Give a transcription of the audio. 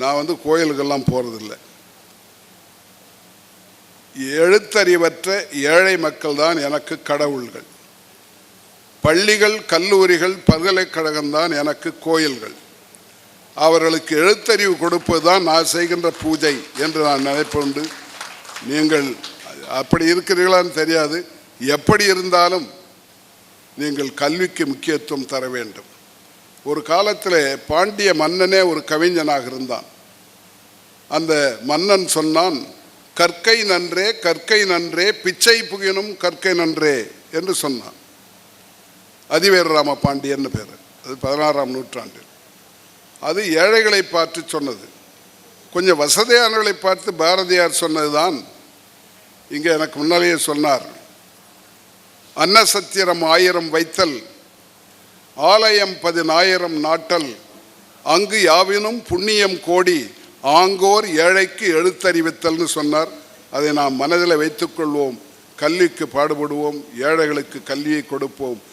நான் வந்து கோயிலுக்கெல்லாம் போகிறதில்ல எழுத்தறிவற்ற ஏழை மக்கள் தான் எனக்கு கடவுள்கள். பள்ளிகள் கல்லூரிகள் பல்கலைக்கழகம்தான் எனக்கு கோயில்கள். அவர்களுக்கு எழுத்தறிவு கொடுப்பது தான் நான் செய்கின்ற பூஜை என்று நான் நினைப்புண்டு. நீங்கள் அப்படி இருக்கிறீர்களான்னு தெரியாது. எப்படி இருந்தாலும் நீங்கள் கல்விக்கு முக்கியத்துவம் தர வேண்டும். ஒரு காலத்தில் பாண்டிய மன்னனே ஒரு கவிஞனாக இருந்தான். அந்த மன்னன் சொன்னான் கற்கை நன்றே கற்கை நன்றே பிச்சை புகினும் கற்கை நன்றே என்று சொன்னான். அதிவீரராம பாண்டியன்னு பேர். அது பதினாறாம் நூற்றாண்டு அது ஏழைகளை பார்த்து சொன்னது. கொஞ்சம் வசதியானவர்களை பார்த்து பாரதியார் சொன்னதுதான். இங்கே எனக்கு முன்னாலேயே சொன்னார் அன்னசத்திரம் ஆயிரம் வைத்தல் ஆலயம் பதினாயிரம் நாட்டல். அங்கு யாவினும் புண்ணியம் கோடி ஆங்கோர் ஏழைக்கு எழுத்தறிவித்தல்னு சொன்னார். அதை நாம் மனதில் வைத்துக்கொள்வோம் கல்விக்கு பாடுபடுவோம். ஏழைகளுக்கு கல்வியை கொடுப்போம்.